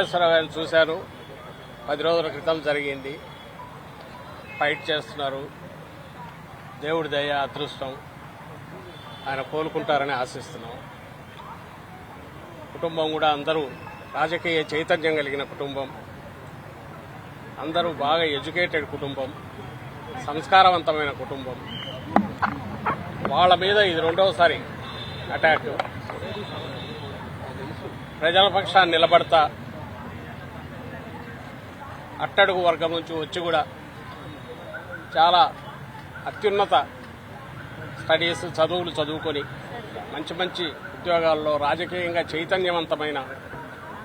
నాగేశ్వరరావు చూశారు చూశాను. పది రోజుల క్రితం జరిగింది. ఫైట్ చేస్తున్నారు. దేవుడి దయ అదృష్టం ఆయన కోలుకుంటారని ఆశిస్తున్నాం. కుటుంబం కూడా అందరూ రాజకీయ చైతన్యం కలిగిన కుటుంబం. అందరూ బాగా ఎడ్యుకేటెడ్ కుటుంబం. సంస్కారవంతమైన కుటుంబం. వాళ్ళ మీద ఇది రెండవసారి అటాక్. ప్రజల పక్షాన్ని నిలబడతా అట్టడుగు వర్గం నుంచి వచ్చి కూడా చాలా అత్యున్నత స్టడీస్ చదువులు చదువుకొని మంచి మంచి ఉద్యోగాల్లో రాజకీయంగా చైతన్యవంతమైన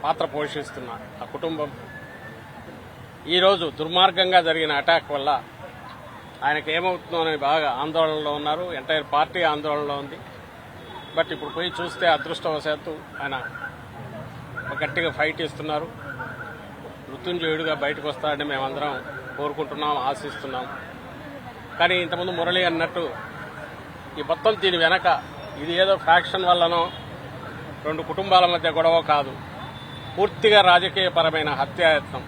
పాత్ర పోషిస్తున్న ఆ కుటుంబం. ఈరోజు దుర్మార్గంగా జరిగిన అటాక్ వల్ల ఆయనకు ఏమవుతుందో అని బాగా ఆందోళనలో ఉన్నారు. ఎంటైర్ పార్టీ ఆందోళనలో ఉంది. బట్ ఇప్పుడు పోయి చూస్తే అదృష్టవశాత్తు ఆయన గట్టిగా ఫైట్ ఇస్తున్నారు మృత్యుంజయుడిగా బయటకు వస్తాడని మేమందరం కోరుకుంటున్నాం ఆశిస్తున్నాం. కానీ ఇంతకుముందు మురళి అన్నట్టు ఈ మొత్తం దీని వెనక ఇది ఏదో ఫ్యాక్షన్ వల్లనో రెండు కుటుంబాల మధ్య గొడవ కాదు. పూర్తిగా రాజకీయపరమైన హత్యాయత్నం.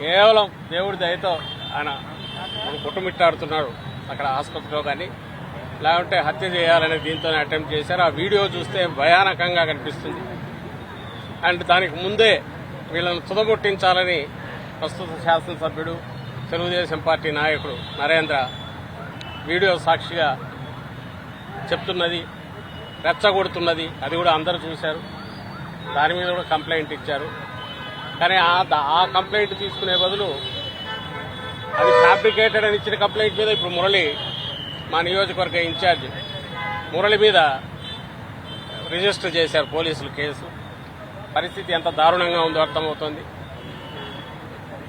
కేవలం దేవుడి దయతో ఆయన కుటుంబిట్టాడుతున్నాడు అక్కడ ఆసుపత్రిలో కానీ లేకుంటే హత్య చేయాలని దీంతోనే అటెంప్ట్ చేశారు. ఆ వీడియో చూస్తే భయానకంగా కనిపిస్తుంది. అండ్ దానికి ముందే వీళ్ళను తుదముట్టించాలని ప్రస్తుత శాసనసభ్యుడు తెలుగుదేశం పార్టీ నాయకుడు నరేంద్ర వీడియో సాక్షిగా చెప్తున్నది రెచ్చగొడుతున్నది అది కూడా అందరూ చూశారు. దాని మీద కూడా కంప్లైంట్ ఇచ్చారు. కానీ ఆ ఆ కంప్లైంట్ తీసుకునే బదులు అది ఫ్యాబ్రికేటెడ్ అని ఇచ్చిన కంప్లైంట్ మీద ఇప్పుడు మురళి మా నియోజకవర్గ ఇన్ఛార్జ్ మురళి మీద రిజిస్టర్ చేశారు పోలీసులు కేసు. పరిస్థితి ఎంత దారుణంగా ఉందో అర్థమవుతోంది.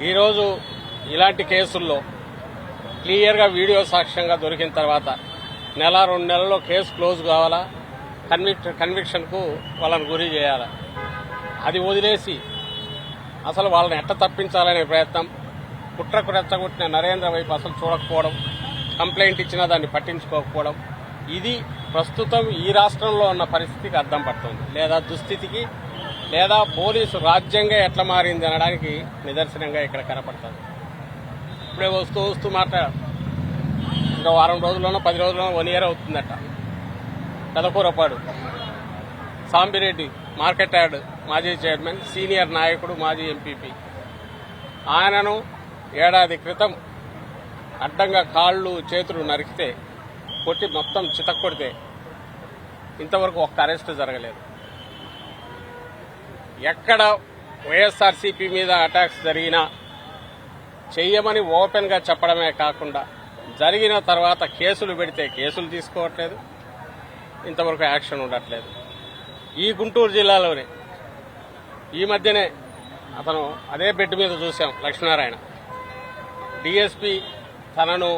ఈరోజు ఇలాంటి కేసుల్లో క్లియర్గా వీడియో సాక్ష్యంగా దొరికిన తర్వాత నెల రెండు నెలల్లో కేసు క్లోజ్ కావాలా? కన్విక్ కన్విక్షన్కు వాళ్ళని గురి చేయాలా? అది వదిలేసి అసలు వాళ్ళని ఎట్ట తప్పించాలనే ప్రయత్నం కుట్రకు రెచ్చగొట్టిన నరేంద్ర వైపు అసలు చూడకపోవడం కంప్లైంట్ ఇచ్చినా దాన్ని పట్టించుకోకపోవడం ఇది ప్రస్తుతం ఈ రాష్ట్రంలో ఉన్న పరిస్థితికి అర్థం పడుతుంది. లేదా దుస్థితికి లేదా పోలీసు రాజ్యంగా ఎట్లా మారింది అనడానికి నిదర్శనంగా ఇక్కడ కనపడుతుంది ఇప్పుడే వస్తూ వస్తూ మాట్లాడారు ఇంకా వారం రోజుల్లోనో పది రోజుల్లోనో వన్ ఇయర్ అవుతుందట. పెదకూరపాడు సాంబిరెడ్డి మార్కెట్ యార్డ్ మాజీ చైర్మన్ సీనియర్ నాయకుడు మాజీ ఎంపీపీ. ఆయనను ఏడాది క్రితం అడ్డంగా కాళ్ళు చేతులు నరికితే కొట్టి మొత్తం చితక్కొడితే ఇంతవరకు ఒక్క అరెస్ట్ జరగలేదు. ఎక్కడ వైఎస్ఆర్సీపీ మీద అటాక్స్ జరిగినా చెయ్యమని ఓపెన్గా చెప్పడమే కాకుండా జరిగిన తర్వాత కేసులు పెడితే కేసులు తీసుకోవట్లేదు. ఇంతవరకు యాక్షన్ ఉండట్లేదు. ఈ గుంటూరు జిల్లాలోనే ఈ మధ్యనే అతను అదే బెడ్ మీద చూశాం లక్ష్మీనారాయణ. డిఎస్పి తనను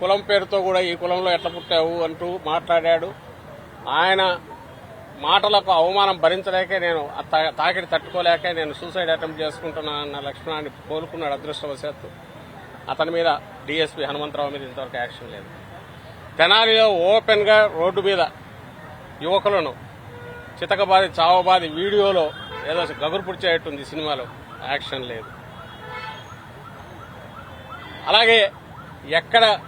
కులం పేరుతో కూడా ఈ కులంలో ఎట్లా పుట్టావు అంటూ మాట్లాడాడు. ఆయన మాటలకు అవమానం భరించలేక నేను తా- తాకిడి తట్టుకోలేక నేను సూసైడ్ అటెంప్ట్ చేసుకుంటున్నానన్న లక్ష్మణాన్ని కోలుకున్నాడు అదృష్టవశాత్తు. అతని మీద డిఎస్పీ హనుమంతరావు మీద ఇంతవరకు యాక్షన్ లేదు. తెనాలిలో ఓపెన్గా రోడ్డు మీద యువకులను చితకబాది చావబాది వీడియోలో ఏదో గగురు పుడిచేటట్టుంది సినిమాలో. యాక్షన్ లేదు. అలాగే ఎక్కడ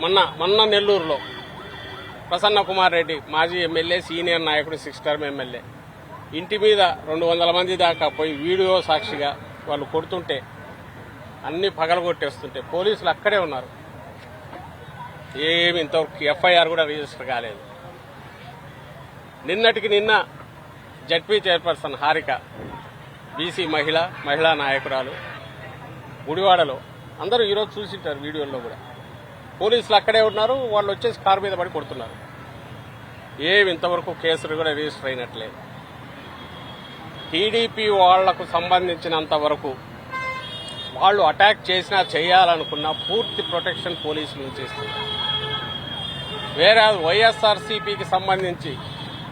మొన్న మొన్న నెల్లూరులో ప్రసన్న కుమార్ రెడ్డి మాజీ ఎమ్మెల్యే సీనియర్ నాయకుడు సిక్స్ టర్మ్ ఎమ్మెల్యే. ఇంటి మీద రెండు వందల మంది దాకా పోయి వీడియో సాక్షిగా వాళ్ళు కొడుతుంటే అన్ని పగలగొట్టేస్తుంటే పోలీసులు అక్కడే ఉన్నారు. ఏమి ఇంతవరకు ఎఫ్ఐఆర్ కూడా రిజిస్టర్ కాలేదు. నిన్నటికి నిన్న జడ్పీ చైర్పర్సన్ హారిక బీసీ మహిళ మహిళా నాయకురాలు గుడివాడలో అందరూ ఈరోజు చూసింటారు వీడియోల్లో కూడా. పోలీసులు అక్కడే ఉన్నారు వాళ్ళు వచ్చేసి కారు మీద పడి కొడుతున్నారు. ఏమి ఇంతవరకు కేసులు కూడా రిజిస్టర్ అయినట్లేదు టీడీపీ వాళ్ళకు సంబంధించినంత వరకు వాళ్ళు అటాక్ చేసినా చేయాలనుకున్న పూర్తి ప్రొటెక్షన్ పోలీసులు నుంచి వేరే వైఎస్ఆర్సీపీకి సంబంధించి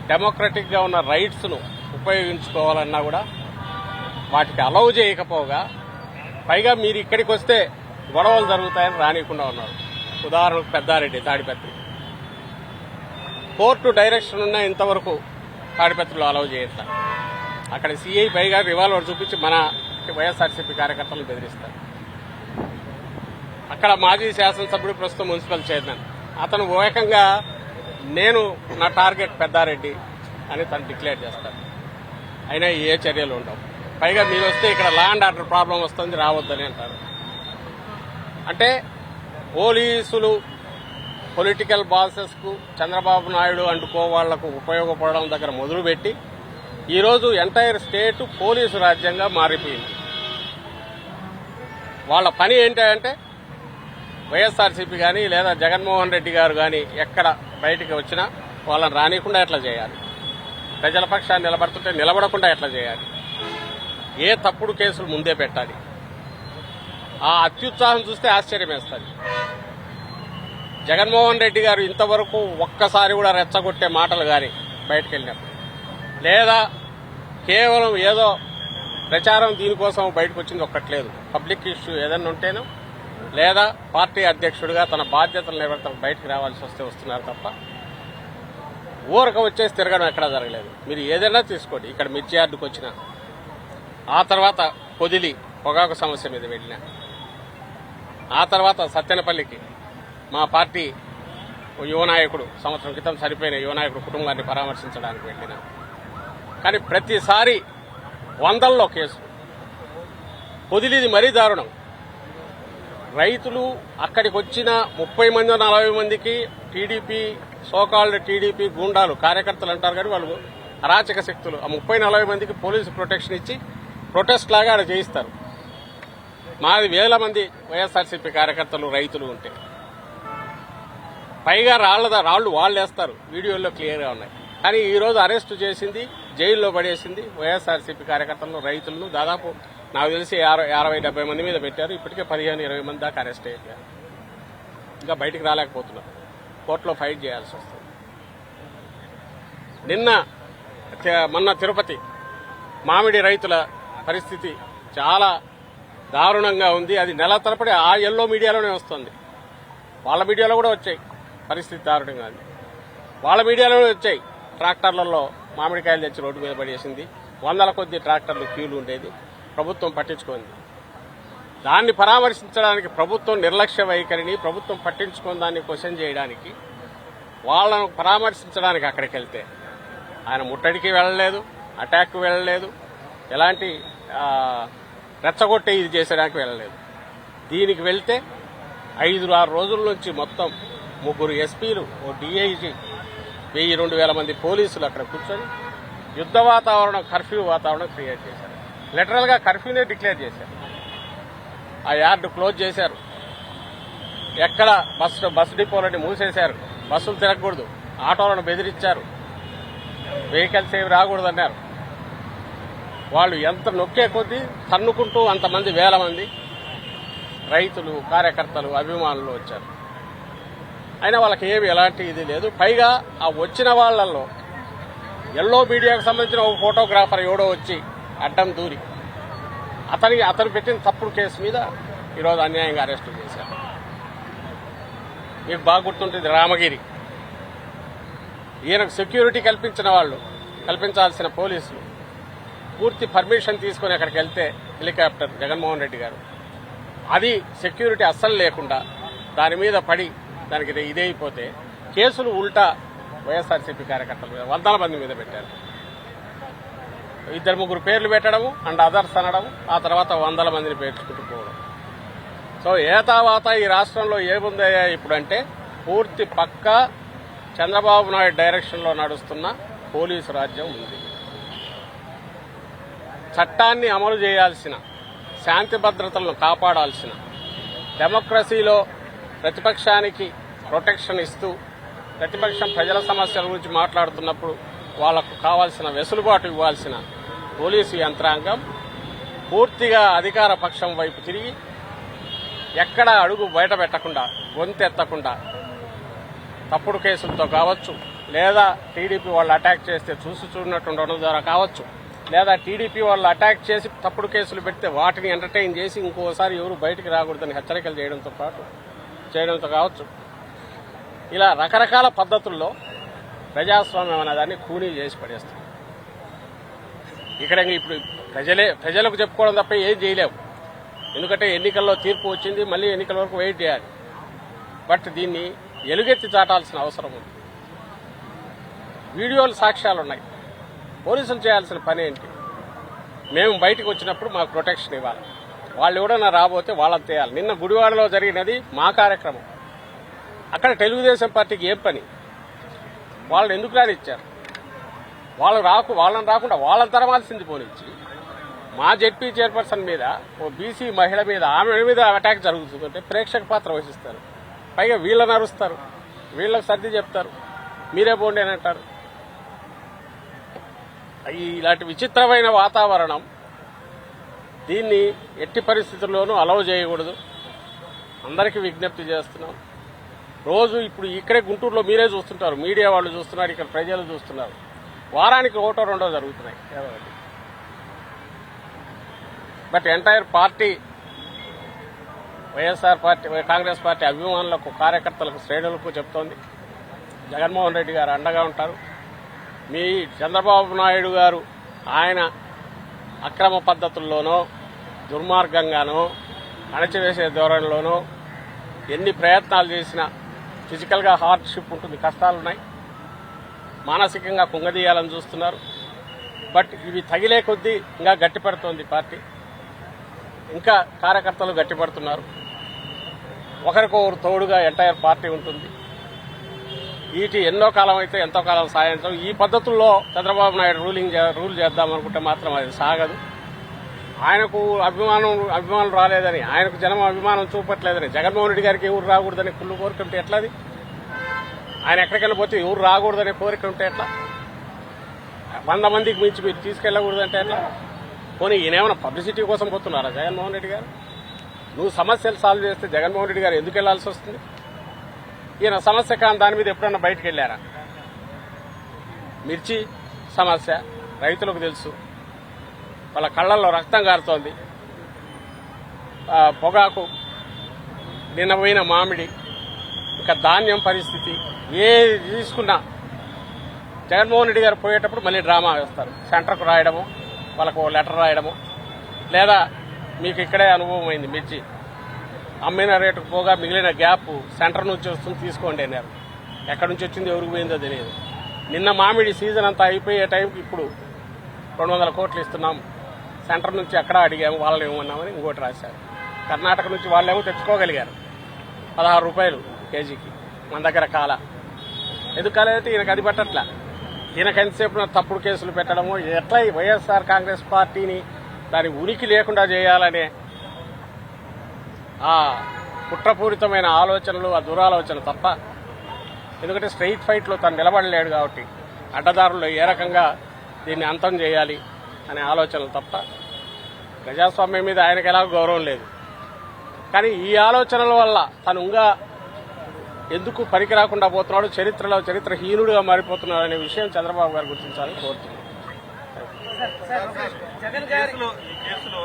డెమోక్రటిక్గా ఉన్న రైట్స్ను ఉపయోగించుకోవాలన్నా కూడా వాటికి అలౌ చేయకపోగా పైగా మీరు ఇక్కడికి వస్తే గొడవలు జరుగుతాయని రానియకుండా ఉన్నారు. ఉదాహరణకు పెద్దారెడ్డి తాడిపత్రి. కోర్టు డైరెక్షన్ ఉన్న ఇంతవరకు తాడిపత్రులు అలౌ చేయట్లా. అక్కడ సిఐ పైగా రివాల్వర్ చూపించి మన వైఎస్ఆర్సీపీ కార్యకర్తలను బెదిరిస్తారు. అక్కడ మాజీ శాసనసభ్యుడు ప్రస్తుతం మున్సిపల్ చైర్మన్. అతను ఏకంగా నేను నా టార్గెట్ పెద్దారెడ్డి అని తను డిక్లేర్ చేస్తాడు. అయినా ఏ చర్యలు ఉండవు. పైగా మీరు వస్తే ఇక్కడ లా అండ్ ఆర్డర్ ప్రాబ్లం వస్తుంది రావద్దని అంటారు. అంటే పోలీసులు పొలిటికల్ బాసెస్కు చంద్రబాబు నాయుడు అంటుకో వాళ్ళకు ఉపయోగపడడం దగ్గర మొదలుపెట్టి ఈరోజు ఎంటైర్ స్టేట్ పోలీసు రాజ్యంగా మారిపోయింది. వాళ్ళ పని ఏంటంటే వైఎస్ఆర్సీపీ కానీ లేదా జగన్మోహన్ రెడ్డి గారు కానీ ఎక్కడ బయటికి వచ్చినా వాళ్ళని రానియకుండా ఎట్లా చేయాలి? ప్రజల పక్షాన్ని నిలబడుతుంటే నిలబడకుండా ఎట్లా చేయాలి? ఏ తప్పుడు కేసులు ముందే పెట్టాలి? ఆ అత్యుత్సాహం చూస్తే ఆశ్చర్యం వేస్తుంది జగన్మోహన్ రెడ్డి గారు ఇంతవరకు ఒక్కసారి కూడా రెచ్చగొట్టే మాటలు కానీ బయటకు వెళ్ళినప్పుడు లేదా కేవలం ఏదో ప్రచారం దీనికోసం బయటకు వచ్చింది ఒక్కట్లేదు. పబ్లిక్ ఇష్యూ ఏదైనా ఉంటేనో లేదా పార్టీ అధ్యక్షుడిగా తన బాధ్యతలు నిర్వర్తన బయటకు రావాల్సి వస్తే వస్తున్నారు తప్ప ఊరక వచ్చేసి తిరగడం ఎక్కడా జరగలేదు. మీరు ఏదైనా తీసుకోండి. ఇక్కడ మిర్చి యార్డుకు వచ్చిన ఆ తర్వాత పొదిలి పొగాకు సమస్య మీద వెళ్ళిన ఆ తర్వాత సత్యనపల్లికి మా పార్టీ ఓ సంవత్సరం క్రితం చనిపోయిన యువనాయకుడు కుటుంబాన్ని పరామర్శించడానికి వెళ్ళిన. కానీ ప్రతిసారి వందల్లో కేసు పొదిలిది మరీ దారుణం. రైతులు అక్కడికి వచ్చిన ముప్పై మంది నలభై మందికి టీడీపీ సోకాల్డ్ టీడీపీ గూండాలు కార్యకర్తలు అంటారు కానీ వాళ్ళు అరాచక శక్తులు. ఆ ముప్పై నలభై మందికి పోలీసు ప్రొటెక్షన్ ఇచ్చి ప్రొటెస్ట్ లాగా ఆడ చేయిస్తారు. మాది వేల మంది వైఎస్ఆర్సీపీ కార్యకర్తలు రైతులు ఉంటే. పైగా రాళ్ళ రాళ్ళు వాళ్ళు వేస్తారు వీడియోల్లో క్లియర్గా ఉన్నాయి. కానీ ఈరోజు అరెస్టు చేసింది జైల్లో పడేసింది వైఎస్ఆర్సీపీ కార్యకర్తలను రైతులను. దాదాపు నాకు తెలిసి అరవై డెబ్బై మంది మీద పెట్టారు. ఇప్పటికే పదిహేను ఇరవై మంది దాకా అరెస్ట్ అయ్యారు. ఇంకా బయటికి రాలేకపోతున్నారు. కోర్టులో ఫైట్ చేయాల్సి వస్తుంది. నిన్న మొన్న తిరుపతి మామిడి రైతుల పరిస్థితి చాలా దారుణంగా ఉంది. అది నెల తరపడి ఆ ఎల్లో మీడియాలోనే వస్తుంది. వాళ్ళ మీడియాలో కూడా వచ్చాయి. పరిస్థితి దారుణంగా ఉంది. వాళ్ళ మీడియాలో వచ్చాయి. ట్రాక్టర్లలో మామిడికాయలు తెచ్చి రోడ్డు మీద పడేసింది. వందల కొద్ది ట్రాక్టర్లు క్యూలు ఉండేది. ప్రభుత్వం పట్టించుకుంది. దాన్ని పరామర్శించడానికి ప్రభుత్వం నిర్లక్ష్య వైఖరిని ప్రభుత్వం పట్టించుకున్న దాన్ని క్వశ్చన్ చేయడానికి వాళ్ళను పరామర్శించడానికి అక్కడికి వెళ్తే ఆయన ముట్టడికి వెళ్ళలేదు అటాక్కి వెళ్ళలేదు ఎలాంటి రెచ్చగొట్టే ఇది చేసేదానికి వెళ్ళలేదు. దీనికి వెళ్తే ఐదు ఆరు రోజుల నుంచి మొత్తం ముగ్గురు ఎస్పీలు ఓ డిఐజీ వెయ్యి రెండు వేల మంది పోలీసులు అక్కడ కూర్చొని యుద్ధ వాతావరణం కర్ఫ్యూ వాతావరణం క్రియేట్ చేశారు. లిటరల్గా కర్ఫ్యూనే డిక్లేర్ చేశారు. ఆ యార్డు క్లోజ్ చేశారు. ఎక్కడ బస్సు బస్సు డిపోలని మూసేశారు. బస్సులు తిరగకూడదు. ఆటోలను బెదిరించారు. వెహికల్స్ ఏవి రాకూడదన్నారు. వాళ్ళు ఎంత నొక్కే కొద్దీ తన్నుకుంటూ అంతమంది వేల మంది రైతులు కార్యకర్తలు అభిమానులు వచ్చారు. అయినా వాళ్ళకి ఏమి ఎలాంటి ఇది లేదు. పైగా ఆ వచ్చిన వాళ్ళల్లో ఎల్లో మీడియాకు సంబంధించిన ఒక ఫోటోగ్రాఫర్ ఎవడో వచ్చి అడ్డం దూరి అతనికి అతను పెట్టిన తప్పుడు కేసు మీద ఈరోజు అన్యాయంగా అరెస్టు చేశారు. మీకు బాగా గుర్తుంటుంది రామగిరి. ఈయనకు సెక్యూరిటీ కల్పించిన వాళ్ళు కల్పించాల్సిన పోలీసులు పూర్తి పర్మిషన్ తీసుకుని అక్కడికి వెళ్తే హెలికాప్టర్ జగన్మోహన్ రెడ్డి గారు. అది సెక్యూరిటీ అస్సలు లేకుండా దాని మీద పడి దానికి ఇది- ఇదైపోతే కేసులు ఉల్టా వైఎస్ఆర్సీపీ కార్యకర్తల మీద వందల మంది మీద పెట్టారు. ఇద్దరు ముగ్గురు పేర్లు పెట్టడము అండ్ అదర్స్ అనడం ఆ తర్వాత వందల మందిని పేర్చుకుంటూ పోవడం. సో ఏతావాత ఈ రాష్ట్రంలో ఏముందయ్యా ఇప్పుడంటే పూర్తి పక్క చంద్రబాబు నాయుడు డైరెక్షన్లో నడుస్తున్న పోలీసు రాజ్యం ఉంది. చట్టాన్ని అమలు చేయాల్సిన శాంతి భద్రతలను కాపాడాల్సిన డెమోక్రసీలో ప్రతిపక్షానికి ప్రొటెక్షన్ ఇస్తూ ప్రతిపక్షం ప్రజల సమస్యల గురించి మాట్లాడుతున్నప్పుడు వాళ్ళకు కావాల్సిన వెసులుబాటు ఇవ్వాల్సిన పోలీసు యంత్రాంగం పూర్తిగా అధికార పక్షం వైపు తిరిగి ఎక్కడ అడుగు బయట పెట్టకుండా గొంతెత్తకుండా తప్పుడు కేసులతో కావచ్చు లేదా టీడీపీ వాళ్ళు అటాక్ చేస్తే చూసి చూడనట్టు ఉండడం ద్వారా కావచ్చు లేదా టీడీపీ వాళ్ళు అటాక్ చేసి తప్పుడు కేసులు పెడితే వాటిని ఎంటర్టైన్ చేసి ఇంకోసారి ఎవరు బయటికి రాకూడదని హెచ్చరికలు చేయడంతో పాటు చేయడంతో కావచ్చు. ఇలా రకరకాల పద్ధతుల్లో ప్రజాస్వామ్యం అనేదాన్ని కూనీ చేసి పడేస్తుంది. ఇక్కడ ఇప్పుడు ప్రజలే ప్రజలకు చెప్పుకోవడం తప్ప ఏం చేయలేము ఎందుకంటే ఎన్నికల్లో తీర్పు వచ్చింది మళ్ళీ ఎన్నికల వరకు వెయిట్ చేయాలి. బట్ దీన్ని ఎలుగెత్తి చాటాల్సిన అవసరం ఉంది. వీడియోలు సాక్ష్యాలు ఉన్నాయి. పోలీసులు చేయాల్సిన పని ఏంటి? మేము బయటకు వచ్చినప్పుడు మాకు ప్రొటెక్షన్ ఇవ్వాలి. వాళ్ళు ఎవడన్నా రాబోతే వాళ్ళని తేయాలి. నిన్న గుడివాడలో జరిగినది మా కార్యక్రమం. అక్కడ తెలుగుదేశం పార్టీకి ఏం పని? వాళ్ళని ఎందుకు రానిచ్చారు? వాళ్ళు రాకు వాళ్ళని రాకుండా వాళ్ళని తరమాల్సింది పోనిచ్చి మా జెడ్పీ చైర్పర్సన్ మీద ఓ బీసీ మహిళ మీద ఆమె మీద అటాక్ జరుగుతుందంటే ప్రేక్షక పాత్ర వహిస్తారు. పైగా వీళ్ళని అరుస్తారు. వీళ్ళకి సర్ది చెప్తారు. మీరే పోండి అని అంటారు. ఇలాంటి విచిత్రమైన వాతావరణం దీన్ని ఎట్టి పరిస్థితుల్లోనూ అలౌ చేయకూడదు. అందరికీ విజ్ఞప్తి చేస్తున్నాం. రోజు ఇప్పుడు ఇక్కడే గుంటూరులో మీరే చూస్తుంటారు. మీడియా వాళ్ళు చూస్తున్నారు ఇక్కడ ప్రజలు చూస్తున్నారు. వారానికి ఒకటో రెండో జరుగుతున్నాయి. But entire party YSR party Congress party అభిమానులకు కార్యకర్తలకు శ్రేణులకు చెప్తోంది. జగన్మోహన్ రెడ్డి గారు అండగా ఉంటారు. మీ చంద్రబాబు నాయుడు గారు ఆయన అక్రమ పద్ధతుల్లోనో దుర్మార్గంగానో అణచివేసే ధోరణిలోనో ఎన్ని ప్రయత్నాలు చేసినా ఫిజికల్గా హార్డ్షిప్ ఉంటుంది. కష్టాలున్నాయి మానసికంగా కుంగదీయాలని చూస్తున్నారు. బట్ ఇవి తగిలే కొద్దీ ఇంకా గట్టిపడుతోంది పార్టీ. ఇంకా కార్యకర్తలు గట్టిపడుతున్నారు. ఒకరికొకరు తోడుగా ఎంటైర్ పార్టీ ఉంటుంది. వీటి ఎన్నో కాలం అయితే ఎంతో కాలం సాయంత్రం ఈ పద్ధతుల్లో చంద్రబాబు నాయుడు రూలింగ్ రూల్ చేద్దాం అనుకుంటే మాత్రం అది సాగదు. ఆయనకు అభిమానం అభిమానం రాలేదని ఆయనకు జనం అభిమానం చూపట్లేదని జగన్మోహన్ రెడ్డి గారికి ఎవరు రాకూడదని కుళ్ళు కోరిక ఉంటే ఎట్లాది ఆయన ఎక్కడికెళ్ళి పోతే ఎవరు రాకూడదనే కోరిక ఉంటే ఎట్లా? వంద మందికి మించి మీరు తీసుకెళ్ళకూడదంటే ఎట్లా? పోనీ ఈయనేమైనా పబ్లిసిటీ కోసం పోతున్నారా జగన్మోహన్ రెడ్డి గారు? నువ్వు సమస్యలు సాల్వ్ చేస్తే జగన్మోహన్ రెడ్డి గారు ఎందుకు వెళ్ళాల్సి వస్తుంది? ఈయన సమస్య కాని దాని మీద ఎప్పుడన్నా బయటకు వెళ్ళారా? మిర్చి సమస్య రైతులకు తెలుసు. వాళ్ళ కళ్ళల్లో రక్తం కారుతోంది పొగాకు నిన్నపోయిన మామిడి ఇంకా ధాన్యం పరిస్థితి ఏది తీసుకున్నా జగన్మోహన్ రెడ్డి గారు పోయేటప్పుడు మళ్ళీ డ్రామా వేస్తారు. సెంటర్కు రాయడము వాళ్ళకు ఓ లెటర్ రాయడము లేదా మీకు ఇక్కడే అనుభవం అయింది మిర్చి. అమ్మిన రేటుకు పోగా మిగిలిన గ్యాప్ సెంటర్ నుంచి వస్తుంది తీసుకోండి అన్నారు. ఎక్కడి నుంచి వచ్చింది ఎవరికి పోయిందో తెలియదు. నిన్న మామిడి సీజన్ అంతా అయిపోయే టైంకి ఇప్పుడు రెండు వందల కోట్లు ఇస్తున్నాం. సెంటర్ నుంచి ఎక్కడ అడిగాము వాళ్ళని ఏమన్నామని ఇంకోటి రాశారు. కర్ణాటక నుంచి వాళ్ళేమో తెచ్చుకోగలిగారు. పదహారు రూపాయలు కేజీకి. మన దగ్గర కాల. ఎందుకు కాలేదంటే ఈయనకు అది పెట్టట్లా. ఈయనకు ఎంతసేపు తప్పుడు కేసులు పెట్టడము ఎట్లా వైఎస్ఆర్ కాంగ్రెస్ పార్టీని దాని ఉనికి లేకుండా చేయాలనే ఆ కుట్రపూరితమైన ఆలోచనలు ఆ దురాలోచన తప్ప ఎందుకంటే స్ట్రైట్ ఫైట్లో తను నిలబడలేడు కాబట్టి అడ్డదారుల్లో ఏ రకంగా దీన్ని అంతం చేయాలి? అనే ఆలోచనలు తప్ప ప్రజాస్వామ్యం మీద ఆయనకి ఎలా గౌరవం లేదు. కానీ ఈ ఆలోచనల వల్ల తను ఇంకా ఎందుకు పనికి రాకుండా పోతున్నాడు చరిత్రలో చరిత్రహీనుడుగా మారిపోతున్నాడు అనే విషయం చంద్రబాబు గారు గుర్తించాలని కోరుతున్నాను. ఈ కేసులో ఈ కేసులో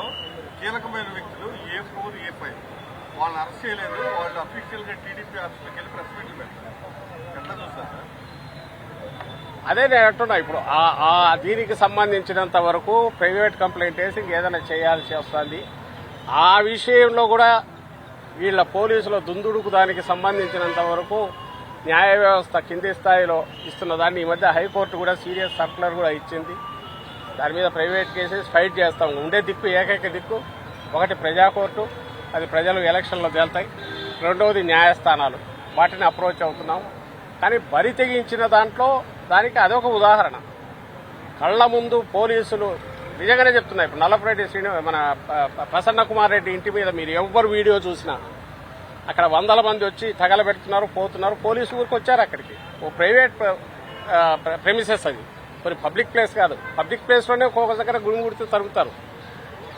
కీలకమైన వ్యక్తులు ఏ ఫోర్ ఏ ఫైవ్. వాళ్ళని అరెస్ట్ చేయలేదు వాళ్ళు అఫీషియల్గా టీడీపీ ఆఫీస్కి వెళ్ళి ప్రెస్ మీట్లు పెట్టారు ఎట్లా చూస్తారు? సార్ అదే నేను అంటున్నా ఇప్పుడు ఆ- దీనికి సంబంధించినంత వరకు ప్రైవేట్ కంప్లైంట్ వేసి ఏదైనా చేయాల్సి వస్తుంది. ఆ విషయంలో కూడా వీళ్ళ పోలీసుల దుందుడుకు దానికి సంబంధించినంత వరకు న్యాయ వ్యవస్థ కింది స్థాయిలో ఇస్తున్న దాన్ని ఈ మధ్య హైకోర్టు కూడా సీరియస్ సర్కులర్ కూడా ఇచ్చింది. దాని మీద ప్రైవేట్ కేసెస్ ఫైట్ చేస్తాం. ఉండే దిక్కు ఏకైక దిక్కు ఒకటి ప్రజా కోర్టు అది ప్రజలు ఎలక్షన్లో తేల్తాయి. రెండవది న్యాయస్థానాలు. వాటిని అప్రోచ్ అవుతున్నాం. కానీ బరి తెగించిన దాంట్లో దానికి అదొక ఉదాహరణ. కళ్ళ ముందు పోలీసులు నిజంగానే చెప్తున్నా ఇప్పుడు నల్లపురెడ్డి శ్రీని మన ప్రసన్నకుమార్ ప్రసన్న కుమార్ రెడ్డి ఇంటి మీద మీరు ఎవ్వరు వీడియో చూసినా అక్కడ వందల మంది వచ్చి తగలబెడుతున్నారు పోతున్నారు పోలీసు ఊరికి వచ్చారు అక్కడికి. ఓ ప్రైవేట్ ప్రెమిసెస్ అది. కొన్ని పబ్లిక్ ప్లేస్ కాదు. పబ్లిక్ ప్లేస్లోనే ఒక్కొక్క దగ్గర గుడిగుడితే తరుగుతారు.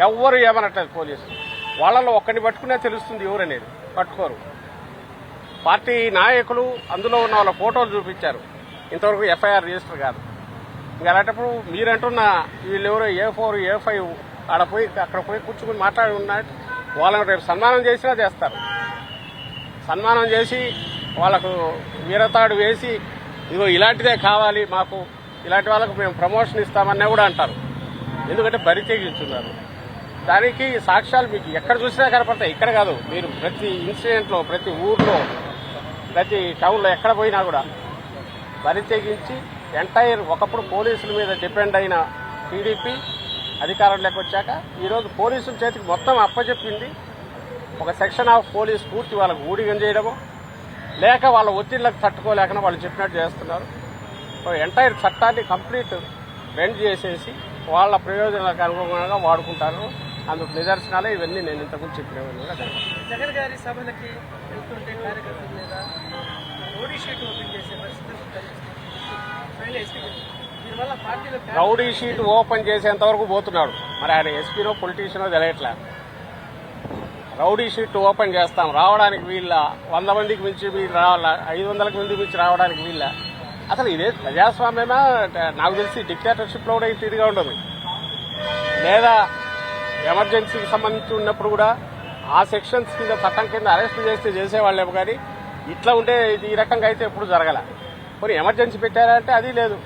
ఎవ్వరు ఏమనట్లేదు పోలీసులు. వాళ్ళలో ఒక్కడిని పట్టుకునే తెలుస్తుంది ఎవరనేది. పట్టుకోరు. పార్టీ నాయకులు అందులో ఉన్న వాళ్ళ ఫోటోలు చూపించారు. ఇంతవరకు ఎఫ్ఐఆర్ రిజిస్టర్ కాదు. ఇంకా అలాంటప్పుడు మీరంటున్న వీళ్ళెవరో ఏ ఫోర్ ఏ ఫైవ్ ఆడ పోయి అక్కడ పోయి కూర్చుని మాట్లాడి ఉన్నట్టు వాళ్ళని రేపు సన్మానం చేసినా చేస్తారు. సన్మానం చేసి వాళ్ళకు వీరతాడు వేసి ఇదిగో ఇలాంటిదే కావాలి మాకు ఇలాంటి వాళ్ళకు మేము ప్రమోషన్ ఇస్తామన్నా కూడా అంటారు. ఎందుకంటే బరి తెగించున్నారు. దానికి సాక్ష్యాలు మీకు ఎక్కడ చూసినా కనపడతాయి. ఇక్కడ కాదు మీరు ప్రతి ఇన్సిడెంట్లో ప్రతి ఊర్లో ప్రతి టౌన్లో ఎక్కడ పోయినా కూడా బరి తెగించి ఎంటైర్ ఒకప్పుడు పోలీసుల మీద డిపెండ్ అయిన టీడీపీ అధికారంలోకి వచ్చాక ఈరోజు పోలీసుల చేతికి మొత్తం అప్పచెప్పింది ఒక సెక్షన్ ఆఫ్ పోలీస్ పూర్తి వాళ్ళకు ఊడిగం చేయడము లేక వాళ్ళ ఒత్తిళ్ళకు తట్టుకోలేకనే వాళ్ళు చెప్పినట్టు చేస్తున్నారు. ఎంటైర్ చట్టాన్ని కంప్లీట్ బెండ్ చేసేసి వాళ్ళ ప్రయోజనాలకు అనుగుణంగా వాడుకుంటారు. అందుకు నిదర్శనాలే ఇవన్నీ నేను ఇంతకుముందు చెప్పినవన్నీ కూడా. జగన్ గారి సభలకి వెళ్తుంటే రౌడీ షీట్ ఓపెన్ చేసే పరిస్థితి రౌడీ షీట్ ఓపెన్ చేసేంత వరకు పోతున్నాడు. మరి ఆయన ఎస్పీనో పొలిటీషియనో తెలియట్లే. రౌడీ షీట్ ఓపెన్ చేస్తాం. రావడానికి వీళ్ళ వంద మందికి మించి వీళ్ళు రావాలా? ఐదు వందలకు మంది మించి రావడానికి వీళ్ళ అసలు ఇదే ప్రజాస్వామ్యమా? నాకు తెలిసి డిక్టేటర్షిప్లో కూడా ఇది తీరుగా ఉండదు. లేదా ఎమర్జెన్సీకి సంబంధించి ఉన్నప్పుడు కూడా ఆ సెక్షన్స్ కింద చట్టం కింద అరెస్ట్ చేస్తే చేసేవాళ్ళేమో కానీ ఇట్లా ఉంటే ఇది ఈ రకంగా అయితే ఎప్పుడు జరగల. కొన్ని ఎమర్జెన్సీ పెట్టారంటే అది లేదు.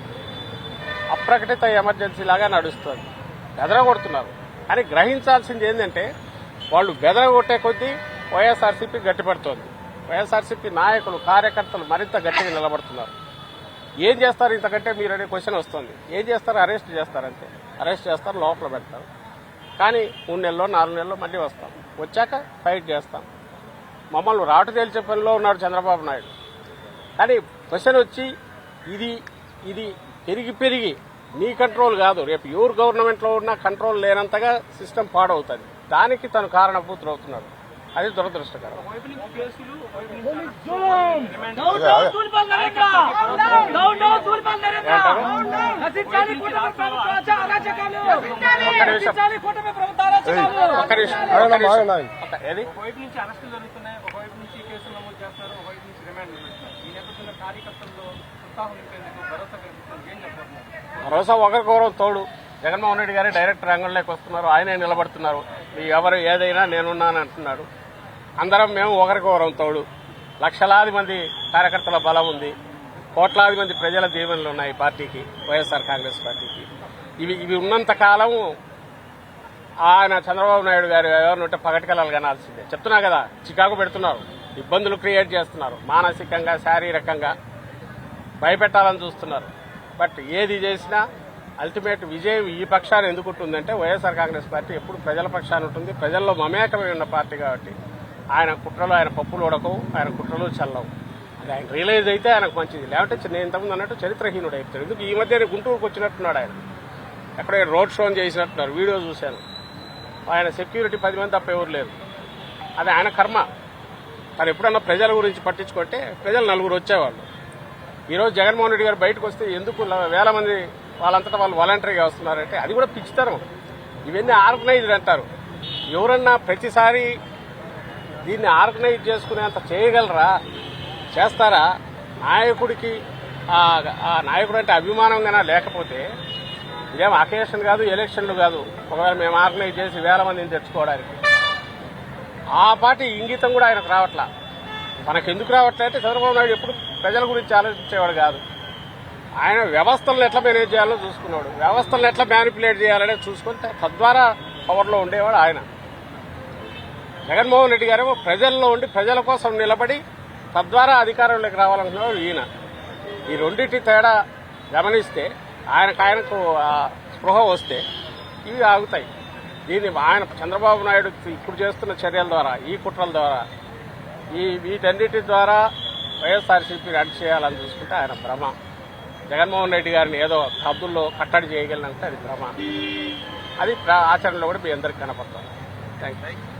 అప్రకటిత ఎమర్జెన్సీ లాగా నడుస్తుంది. బెదరగొడుతున్నారు కానీ గ్రహించాల్సింది ఏంటంటే వాళ్ళు బెదరగొట్టే కొద్దీ వైఎస్ఆర్సీపీ గట్టిపడుతోంది. వైఎస్ఆర్సీపీ నాయకులు కార్యకర్తలు మరింత గట్టిగా నిలబడుతున్నారు. ఏం చేస్తారు ఇంతకంటే మీరు అనే క్వశ్చన్ వస్తుంది. ఏం చేస్తారు? అరెస్ట్ చేస్తారంతే అరెస్ట్ చేస్తారు లోపల పెడతారు. కానీ మూడు నెలలో నాలుగు నెలల్లో మళ్ళీ వస్తాం. వచ్చాక ఫైట్ చేస్తాం. మమ్మల్ని రాటు తేల్చే పనిలో ఉన్నాడు చంద్రబాబు నాయుడు. కానీ క్వశ్చన్ వచ్చి ఇది ఇది పెరిగి పెరిగి నీ కంట్రోల్ కాదు. రేపు ఎవరు గవర్నమెంట్లో ఉన్న కంట్రోల్ లేనంతగా సిస్టమ్ పాడవుతుంది. దానికి తను కారణభూతులు అవుతున్నాడు అది దురదృష్టకరం వైపు నుంచి కేసులు వైపు కార్యకర్తల్లో ఉత్సాహం నింపేందుకు భరోసా కల్పిస్తుంది ఏం భరోసా ఒకరికొకరు తోడు జగన్మోహన్ రెడ్డి గారే డైరెక్ట్ రంగంలోకి వస్తున్నారు. ఆయనే నిలబడుతున్నారు. మీ ఎవరు ఏదైనా నేనున్నాను అంటున్నాడు. అందరం మేము ఒకరికొకరం తోడు. లక్షలాది మంది కార్యకర్తల బలం ఉంది. కోట్లాది మంది ప్రజల దీవెనలు ఉన్నాయి పార్టీకి వైఎస్ఆర్ కాంగ్రెస్ పార్టీకి. ఇవి ఇవి ఉన్నంత కాలం ఆయన చంద్రబాబు నాయుడు గారు ఎవరినంటే పగటికలాలు కనాల్సిందే. చెప్తున్నా కదా చికాకు పెడుతున్నారు. ఇబ్బందులు క్రియేట్ చేస్తున్నారు. మానసికంగా శారీరకంగా భయపెట్టాలని చూస్తున్నారు. బట్ ఏది చేసినా అల్టిమేట్ విజయం ఈ పక్షాన్ని ఎందుకు ఉంటుందంటే వైఎస్ఆర్ కాంగ్రెస్ పార్టీ ఎప్పుడు ప్రజల పక్షాన్ని ఉంటుంది. ప్రజల్లో మమేకమై ఉన్న పార్టీ కాబట్టి ఆయన కుట్రలు ఆయన పప్పులు ఉడకవు ఆయన కుట్రలు చల్లవు. అది ఆయన రియలైజ్ అయితే ఆయనకు మంచిది. లేకపోతే చిన్న ఇంతకుముందు అన్నట్టు చరిత్రహీనుడు అయిపోతాడు. ఎందుకు? ఈ మధ్య గుంటూరుకు వచ్చినట్టున్నాడు ఆయన. ఎక్కడో రోడ్ షో చేసినట్టున్నారు. వీడియో చూశాను. ఆయన సెక్యూరిటీ పది మంది తప్ప ఎవరు లేరు. అది ఆయన కర్మ. తను ఎప్పుడన్నా ప్రజల గురించి పట్టించుకుంటే ప్రజలు నలుగురు వచ్చేవాళ్ళు. ఈరోజు జగన్మోహన్ రెడ్డి గారు బయటకు వస్తే ఎందుకు వేల మంది వాళ్ళంతటా వాళ్ళు వాలంటరీగా వస్తున్నారంటే అది కూడా పిచ్చితనం. ఇవన్నీ ఆర్గనైజ్డ్ అంటారు. ఎవరన్నా ప్రతిసారి దీన్ని ఆర్గనైజ్ చేసుకునేంత చేయగలరా? చేస్తారా? నాయకుడికి ఆ- ఆ నాయకుడు అంటే అభిమానంగానా? లేకపోతే ఇదేం అకేషన్ కాదు ఎలక్షన్లు కాదు. ఒకవేళ మేము ఆర్గనైజ్ చేసి వేల మందిని తెచ్చుకోవడానికి ఆ పార్టీ ఇంగితం కూడా ఆయనకు రావట్లా. మనకు ఎందుకు రావట్లే అంటే చంద్రబాబు నాయుడు ఎప్పుడు ప్రజల గురించి ఆలోచించేవాడు కాదు. ఆయన వ్యవస్థలను ఎట్లా మేనేజ్ చేయాలో చూసుకున్నాడు. వ్యవస్థలను ఎట్లా మ్యానిపులేట్ చేయాలనే చూసుకొని తద్వారా పవర్లో ఉండేవాడు ఆయన. జగన్మోహన్ రెడ్డి గారేమో ప్రజల్లో ఉండి ప్రజల కోసం నిలబడి తద్వారా అధికారంలోకి రావాలనుకున్నాడు ఈయన. ఈ రెండింటి తేడా గమనిస్తే ఆయనకు ఆయనకు స్పృహ వస్తే ఇవి ఆగుతాయి. దీన్ని ఆయన చంద్రబాబు నాయుడు ఇప్పుడు చేస్తున్న చర్యల ద్వారా ఈ కుట్రల ద్వారా ఈ వీటన్నిటి ద్వారా వైఎస్ఆర్సీపీని అడ్డు చేయాలని చూసుకుంటే ఆయన భ్రమ. జగన్మోహన్ రెడ్డి గారిని ఏదో హద్దుల్లో కట్టడి చేయగలిగినంటే అది భ్రమ. అది ఆచరణలో కూడా మీ అందరికి కనపడుతుంది థ్యాంక్ యూ